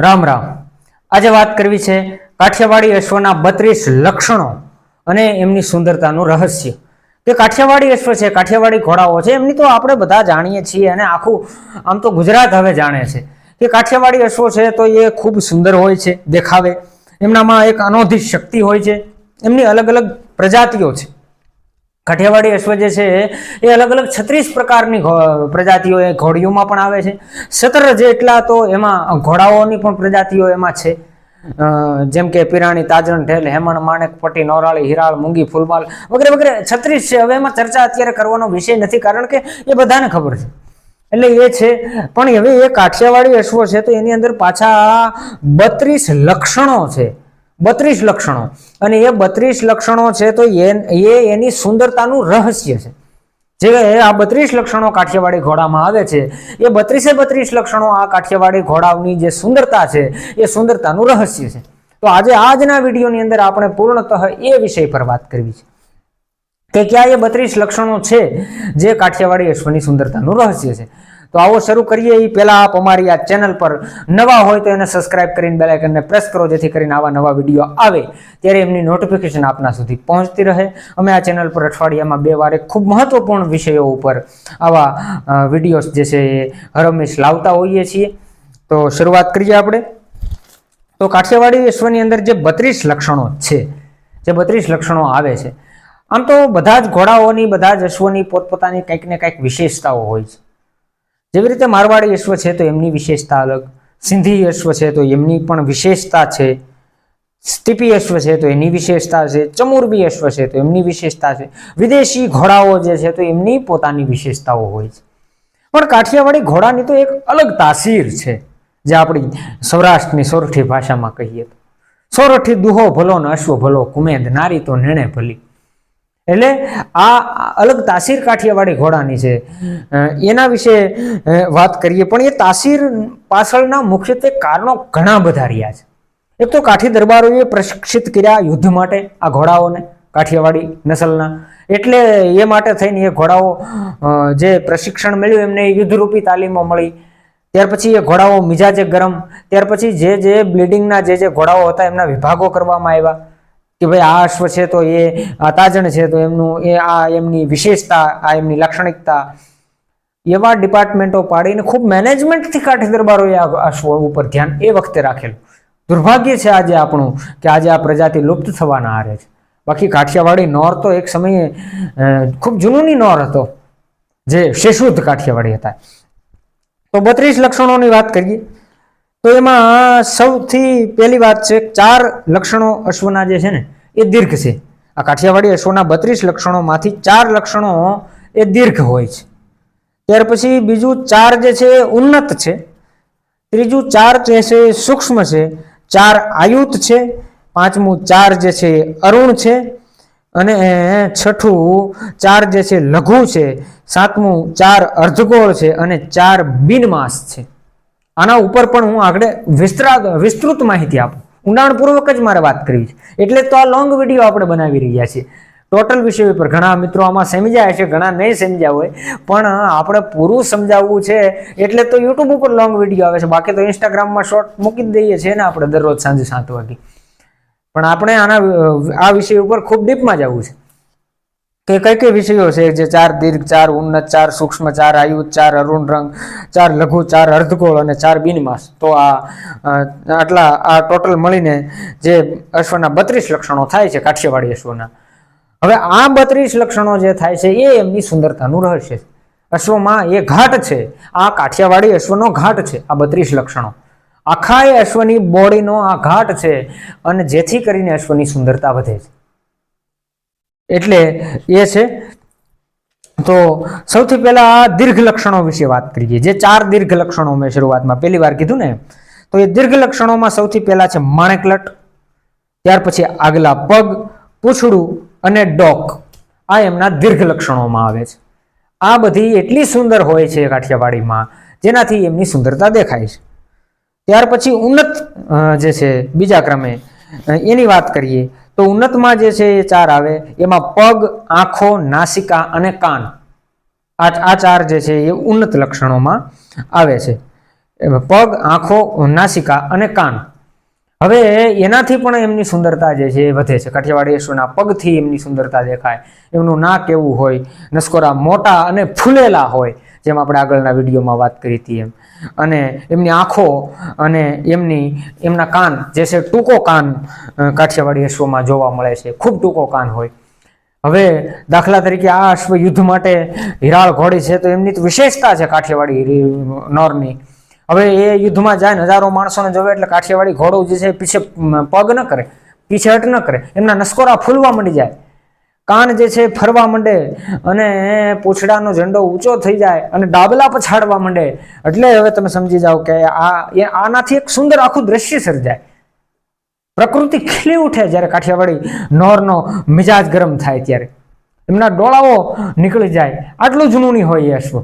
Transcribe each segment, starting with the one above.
રામ રામ. આજે વાત કરવી છે કાઠિયાવાડી અશ્વના બત્રીસ લક્ષણો અને એમની સુંદરતાનું રહસ્ય. કે કાઠિયાવાડી અશ્વ છે, કાઠિયાવાડી ઘોડાઓ છે, એમની તો આપણે બધા જાણીએ છીએ અને આખું, આમ તો ગુજરાત હવે જાણે છે. કે કાઠિયાવાડી અશ્વો છે તો એ ખૂબ સુંદર હોય છે, દેખાવે. એમનામાં એક અનોધી શક્તિ હોય છે. એમની અલગ અલગ પ્રજાતિઓ છે. કાઠિયાવાડી અશ્વ જે છે, એ અલગ અલગ છત્રીસ પ્રકારની પ્રજાતિઓ એ ઘોડીઓમાં પણ આવે છે. સત્તર જેટલા તો એમાં ઘોડાઓની પણ પ્રજાતિઓ એમાં છે. જેમ કે પિરાણી, તાજણ, ઢેલ, હેમણ, માણેક, પટ્ટી, નોરાળી, હિરાળ, મૂંગી, ફૂલમાલ વગેરે વગેરે છત્રીસ છે. હવે એમાં ચર્ચા અત્યારે કરવાનો વિષય નથી કારણ કે એ બધાને ખબર છે. એટલે એ છે. પણ હવે એ કાઠિયાવાડી અશ્વ છે તો એની અંદર પાછા બત્રીસ લક્ષણો છે. બત્રીસ લક્ષણો. અને એ બત્રીસ લક્ષણો છે તો એ એની સુંદરતાનું રહસ્ય છે. જે આ બત્રીસ લક્ષણો કાઠિયાવાડી ઘોડામાં આવે છે, એ બત્રીસે બત્રીસ લક્ષણો આ કાઠિયાવાડી ઘોડાની જે સુંદરતા છે, એ સુંદરતાનું રહસ્ય છે. તો આજે આજના વિડીયોની અંદર આપણે પૂર્ણતઃ એ વિષય પર વાત કરવી છે. કે ક્યાં એ બત્રીસ લક્ષણો છે, જે કાઠિયાવાડી અશ્વની સુંદરતાનું રહસ્ય છે. તો આવો શરૂ કરીએ. એ પહેલા આપ અમારી આ ચેનલ પર નવા હોય તો એને સબસ્ક્રાઇબ કરીને બેલાઇકનને પ્રેસ કરો, જેથી કરીને આવા નવા વીડિયો આવે. ત્યારે એમની નોટિફિકેશન આપના સુધી પહોંચતી રહે. અમે આ ચેનલ પર અઠવાડિયામાં બે વારે ખૂબ મહત્વપૂર્ણ વિષયો ઉપર આવા વિડીયોઝ જે છે એ હરમેશ લાવતા હોઈએ છીએ. તો શરૂઆત કરીએ આપણે. તો કાઠિયાવાડી વિશ્વની અંદર જે બત્રીસ લક્ષણો છે, જે બત્રીસ લક્ષણો આવે છે, આમ તો બધા જ ઘોડાઓની, બધા જ અશ્વની પોતપોતાની કંઈક ને કંઈક વિશેષતાઓ હોય છે. જેવી રીતે મારવાડી અશ્વ છે તો એમની વિશેષતા અલગ, સિંધી અશ્વ છે તો એમની પણ વિશેષતા છે, સ્ટીપી અશ્વ છે તો એની વિશેષતા છે, ચમુરબી અશ્વ છે તો એમની વિશેષતા છે, વિદેશી ઘોડાઓ જે છે તો એમની પોતાની વિશેષતાઓ હોય છે. પણ કાઠિયાવાડી ઘોડાની તો એક અલગ તાસીર છે, જે આપણી સૌરાષ્ટ્રની સોરઠી ભાષામાં કહીએ તો. સોરઠી દુહો ભલો ને અશ્વ ભલો, કુમેદ નારી તો નેણે ભલી. એટલે આ અલગ તાસીર કાઠિયાવાડી ઘોડાની છે. એના વિશે વાત કરીએ. પણ એ તાસીર પાછળના મુખ્યત્વે કારણો ઘણા બધા રહ્યા છે. એક તો કાઠી દરબારોએ પ્રશિક્ષિત કર્યા યુદ્ધ માટે આ ઘોડાઓને, કાઠિયાવાડી નસલના. એટલે એ માટે થઈને એ ઘોડાઓ જે પ્રશિક્ષણ મળ્યું એમને યુદ્ધરૂપી તાલીમો મળી. ત્યાર પછી એ ઘોડાઓ મિજાજે ગરમ. ત્યાર પછી જે જે બ્લીડિંગના જે જે ઘોડાઓ હતા એમના વિભાગો કરવામાં આવ્યા. કે ભાઈ આ અશ્વ છે તો એ તાજણ છે તો એમનું એ આ એમની વિશેષતા, આ એમની લાક્ષણિકતા. એવા ડિપાર્ટમેન્ટો પાડીને ખૂબ મેનેજમેન્ટથી કાઠી દરબારોએ આ અશ્વ ઉપર ધ્યાન એ વખતે રાખેલું. દુર્ભાગ્ય છે આજે આપણું કે આજે આ પ્રજાતિ લુપ્ત થવાના આરે છે. બાકી કાઠિયાવાડી નોર તો એક સમયે ખૂબ જૂનૂની નોર હતો, જે શેષુદ્ધ કાઠિયાવાડી હતા. તો બત્રીસ લક્ષણોની વાત કરીએ. તો એમાં સૌથી પહેલી વાત છે, ચાર લક્ષણો અશ્વના જે છે ને, એ દીર્ઘ છે. આ કાઠિયાવાડી અશ્વના બત્રીસ લક્ષણોમાંથી ચાર લક્ષણો એ દીર્ઘ હોય છે. ત્યાર પછી બીજું ચાર જે છે, એ ઉન્નત છે. ત્રીજું ચાર જે છે, એ સૂક્ષ્મ છે. ચાર આયુત છે. પાંચમું ચાર જે છે અરુણ છે. અને છઠ્ઠું ચાર જે છે લઘુ છે. સાતમું ચાર અર્ધગોળ છે અને ચાર બિનમાસ છે. આના ઉપર પણ હું આગળ વિસ્તૃત વિસ્તૃત માહિતી આપું. ઊંડાણપૂર્વક જ મારે વાત કરવી છે. એટલે તો આ લોંગ વીડિયો આપણે બનાવી રહ્યા છીએ. ટોટલ વિષય ઉપર ઘણા મિત્રો આમાં સમજ્યા છે, ઘણા નહીં સમજ્યા હોય, પણ આપણે પૂરું સમજાવવું છે. એટલે તો યુટ્યુબ ઉપર લોંગ વીડિયો આવે છે. બાકી તો ઇન્સ્ટાગ્રામમાં શોર્ટ મૂકી દઈએ છીએ ને આપણે દરરોજ સાંજે સાત વાગે. પણ આપણે આના, આ વિષય ઉપર ખૂબ ડીપમાં જવું છે. કે કઈ કઈ વિષયો છે જે ચાર દીર્ઘ, ચાર ઉન્નત, ચાર સૂક્ષ્મ, ચાર આયુ ચાર અરુણ રંગ, ચાર લઘુ, ચાર અર્ધગોળ અને ચાર બિનમાસ? તો આ આટલા, આ ટોટલ મળીને જે અશ્વના બત્રીસ લક્ષણો થાય છે કાઠિયાવાડી અશ્વના. હવે આ બત્રીસ લક્ષણો જે થાય છે એ એમની સુંદરતાનું રહસ્ય છે. અશ્વમાં એ ઘાટ છે. આ કાઠિયાવાડી અશ્વનો ઘાટ છે, આ બત્રીસ લક્ષણો. આખા એ અશ્વની બોડીનો આ ઘાટ છે અને જેથી કરીને અશ્વની સુંદરતા વધે છે. એટલે એ છે. તો સૌથી પહેલા દીર્ઘ લક્ષણો વિશે વાત કરીએ. જે ચાર દીર્ઘ લક્ષણો મેં શરૂઆતમાં પહેલી વાર કીધું ને, તો એ દીર્ઘ લક્ષણોમાં સૌથી પહેલા છે માણેકલટ, ત્યાર પછી આગલા પગ, પૂંછડું અને ડોક. આ એમના દીર્ઘ લક્ષણોમાં આવે છે. આ બધી એટલી સુંદર હોય છે કાઠિયાવાડીમાં, જેનાથી એમની સુંદરતા દેખાય છે. ત્યાર પછી ઉન્નત જે છે, બીજા ક્રમે એની વાત કરીએ. તો ઉન્નતમાં જે છે એ ચાર આવે. એમાં પગ, આંખો, નાસિકા અને કાન. આ આ ચાર જે છે એ ઉન્નત લક્ષણોમાં આવે છે. પગ, આંખો, નાસિકા અને કાન. હવે એનાથી પણ એમની સુંદરતા જે છે એ વધે છે. કાઠિયાવાડી અશ્વના પગથી એમની સુંદરતા દેખાય. એમનું નાક એવું હોય, નસકોરા મોટા અને ફૂલેલા હોય. જેમ આપણે આગળના વિડીયોમાં વાત કરી હતી એમ. અને એમની આંખો અને એમની, એમના કાન, જે છે ટૂંકો કાન કાઠિયાવાડી અશ્વમાં જોવા મળે છે. ખૂબ ટૂંકો કાન હોય. હવે દાખલા તરીકે આ અશ્વ યુદ્ધ માટે હિરાળ ઘોડી છે તો એમની તો વિશેષતા છે કાઠિયાવાડી નોરની. હવે એ યુદ્ધમાં જાય ને હજારો માણસોને જોવે એટલે કાઠિયાવાડી ઘોડો જે છે પીછે પગ ન કરે પીછેહટ ન કરે. એમના નસકોરા ફૂલવા મળી જાય. કાન જે છે ફરવા માંડે અને પૂંછડાનો ઝંડો ઊંચો થઈ જાય અને ડાબલા પછાડવા માંડે. એટલે હવે તમે સમજી જાઓ કે આ એ આનાથી એક સુંદર આખું દ્રશ્ય સર્જાય. પ્રકૃતિ ખીલી ઉઠે જ્યારે કાઠિયાવાડી નોરનો મિજાજ ગરમ થાય ત્યારે. એમના ડોળાઓ નીકળી જાય. આટલું જૂનું હોય એ અશ્વ.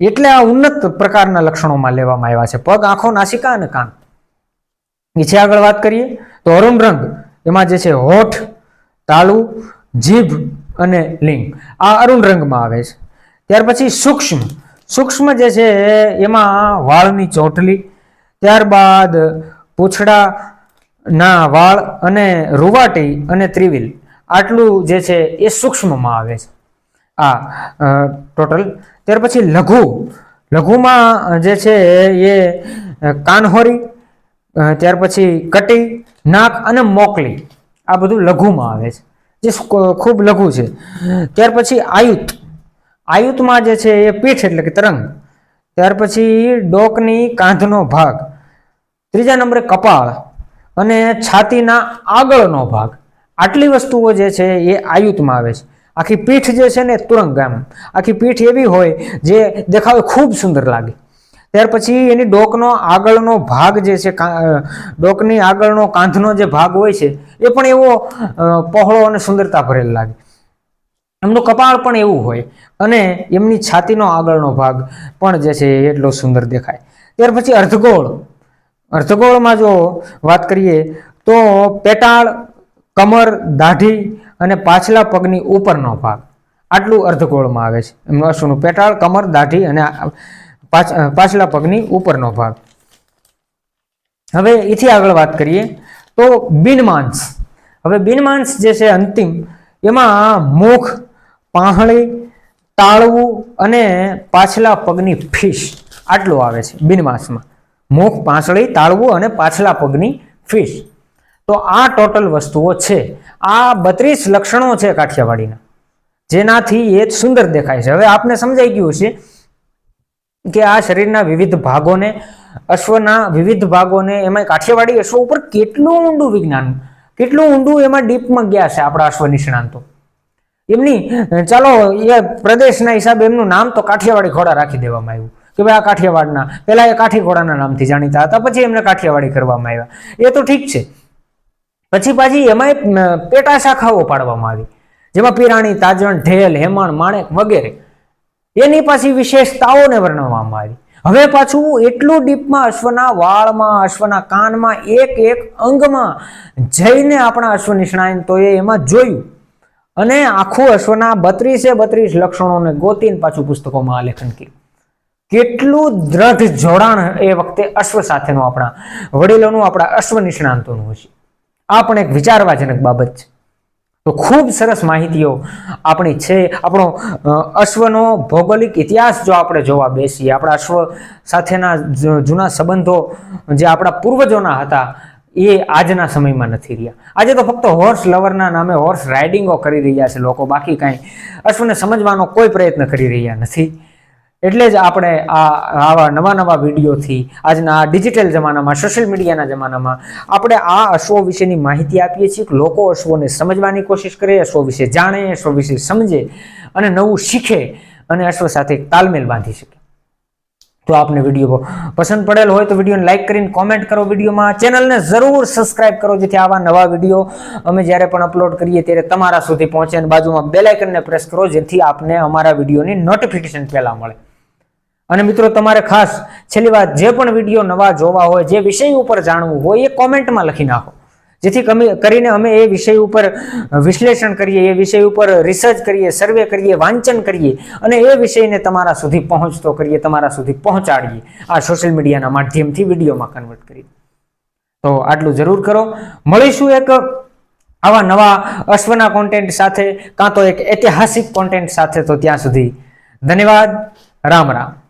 એટલે આ ઉન્નત પ્રકારના લક્ષણોમાં લેવામાં આવ્યા છે. પગ, આંખો, નાસિકા અને કાન. નીચે આગળ વાત કરીએ તો અરુણ રંગ એમાં જે છે હોઠ, તાળું જીભ અને લિંગ. આ અરુણ રંગમાં આવે છે. ત્યાર પછી સૂક્ષ્મ. સૂક્ષ્મ જે છે, એમાં વાળની ચોટલી, ત્યારબાદ પૂંછડાના વાળ અને રૂવાટી અને ત્રિવિલ. આટલું જે છે, એ સૂક્ષ્મમાં આવે છે. આ ટોટલ. ત્યાર પછી લઘુ. લઘુમાં જે છે, એ કાનહોરી ત્યાર પછી કટી, નાક અને મોકલી. આ બધું લઘુમાં આવે છે. જે ખૂબ લઘુ છે. ત્યાર પછી આયુત. આયુતમાં જે છે એ પીઠ એટલે કે તરંગ. ત્યાર પછી ડોકની કાંધનો ભાગ. ત્રીજા નંબરે કપાળ અને છાતીના આગળનો ભાગ. આટલી વસ્તુઓ જે છે એ આયુતમાં આવે છે. આખી પીઠ જે છે ને તુરંગ આમ આખી પીઠ એવી હોય જે દેખાવે ખૂબ સુંદર લાગે. ત્યાર પછી એની ડોકનો આગળનો ભાગ જે છે ડોકની આગળનો કાંધનો જે ભાગ હોય છે, એ પણ એવો પહોળો અને સુંદરતા ભરેલ લાગે. એમનું કપાળ પણ એવું હોય અને એમની છાતીનો આગળનો ભાગ પણ જે છે એટલો સુંદર દેખાય. ત્યાર પછી અર્ધગોળ. અર્ધગોળમાં જો વાત કરીએ, તો પેટાળ, કમર, દાઢી અને પાછલા પગની ઉપરનો ભાગ આટલું અર્ધગોળમાં આવે છે. એમનું અશ્વનું પેટાળ, કમર, દાઢી અને પાછલા પગની ઉપરનો ભાગ. હવે એથી આગળ વાત કરીએ તો બિનમાંસ હવે બિનમાંસ જે છે અંતિમ, એમાં મુખ, પાંહળી, તાળવું અને પાછલા પગની ફીશ આટલું આવે છે બિનમાંસમાં મુખ, પાંસળી, તાળવું અને પાછલા પગની ફીશ. તો આ ટોટલ વસ્તુઓ છે. આ બત્રીસ લક્ષણો છે કાઠિયાવાડીના, જેનાથી એ સુંદર દેખાય છે. હવે આપને સમજાઈ ગયું છે કે આ શરીરના વિવિધ ભાગોને, અશ્વના વિવિધ ભાગોને એમાં કાઠિયાવાડી અશ્વ ઉપર કેટલું ઊંડું વિજ્ઞાન? કેટલું ઊંડું એમાં ડીપમાં ગયા છે આપણા અશ્વ નિષ્ણાંતો? એમની, ચાલો, એ પ્રદેશના હિસાબે એમનું નામ તો કાઠિયાવાડી ઘોડા રાખી દેવામાં આવ્યું. કે ભાઈ આ કાઠિયાવાડના, પહેલા એ કાઠી ઘોડાના નામથી જાણીતા હતા, પછી એમને કાઠિયાવાડી કરવામાં આવ્યા. એ તો ઠીક છે. પછી પાછી એમાંય પેટા શાખાઓ પાડવામાં આવી. જેમાં પિરાણી, તાજણ, ઢેલ, હેમણ, માણેક વગેરે. એની પાછી વિશેષતાઓને વર્ણવવામાં આવી. હવે પાછું એટલું ડીપમાં અશ્વના વાળમાં, અશ્વના કાનમાં, એક એક અંગમાં જઈને આપણા અશ્વ નિષ્ણાંતોએ એમાં જોયું. અને આખું અશ્વના બત્રીસે બત્રીસ લક્ષણોને ગોતીને પાછું પુસ્તકોમાં આલેખન કર્યું. કેટલું દ્રઢ જોડાણ એ વખતે અશ્વ સાથેનું આપણા વડીલોનું, આપણા અશ્વ નિષ્ણાંતોનું હશે. આ પણ એક વિચારવાજનક બાબત છે. તો ખૂબ સરસ માહિતીઓ આપણી છે. આપણો અશ્વનો ભૌગોલિક ઇતિહાસ જો આપણે જોવા બેસીએ, આપણા અશ્વ સાથેના જૂના સંબંધો જે આપણા પૂર્વજોના હતા, એ આજના સમયમાં નથી રહ્યા. આજે તો ફક્ત હોર્સ લવરના નામે હોર્સ રાઇડિંગો કરી રહ્યા છે લોકો, બાકી કાંઈ અશ્વને સમજવાનો કોઈ પ્રયત્ન કરી રહ્યા નથી. એટલે જ આપણે આ આવા નવા નવા વિડીયોથી આજના આ ડિજિટલ જમાનામાં સોશિયલ મીડિયાના જમાનામાં આપણે આ અશ્વો વિશેની માહિતી આપીએ છીએ કે લોકો અશ્વોને સમજવાની કોશિશ કરે, અશ્વો વિશે જાણે, અશ્વો વિશે સમજે અને નવું શીખે અને અશ્વ સાથે તાલમેલ બાંધી શકે. તો આપને વીડિયો પસંદ પડેલ હોય તો વિડીયોને લાઈક કરીને કોમેન્ટ કરો વિડીયોમાં. ચેનલને જરૂર સબસ્ક્રાઇબ કરો જેથી આવા નવા વીડિયો અમે જ્યારે પણ અપલોડ કરીએ ત્યારે તમારા સુધી પહોંચે અને બાજુમાં બેલાઇકનને પ્રેસ કરો જેથી આપને અમારા વિડીયોની નોટિફિકેશન પહેલાં મળે. અને મિત્રો, તમારે ખાસ છેલ્લી વાત જે પણ વીડિયો નવા જોવા હોય, જે વિષય ઉપર જાણવું હોય, એ કોમેન્ટમાં લખી નાખો. જેથી કરીને અમે એ વિષય ઉપર વિશ્લેષણ કરીએ, એ વિષય ઉપર રિસર્ચ કરીએ સર્વે કરીએ, વાંચન કરીએ અને એ વિષયને તમારા સુધી પહોંચતો કરીએ, તમારા સુધી પહોંચાડીએ. આ સોશિયલ મીડિયાના માધ્યમથી વિડીયોમાં કન્વર્ટ કરી તો આટલું જરૂર કરો. મળીશું એક આવા નવા અશ્વના કોન્ટેન્ટ સાથે, કાં તો એક ઐતિહાસિક કોન્ટેન્ટ સાથે. તો ત્યાં સુધી ધન્યવાદ. રામ રામ.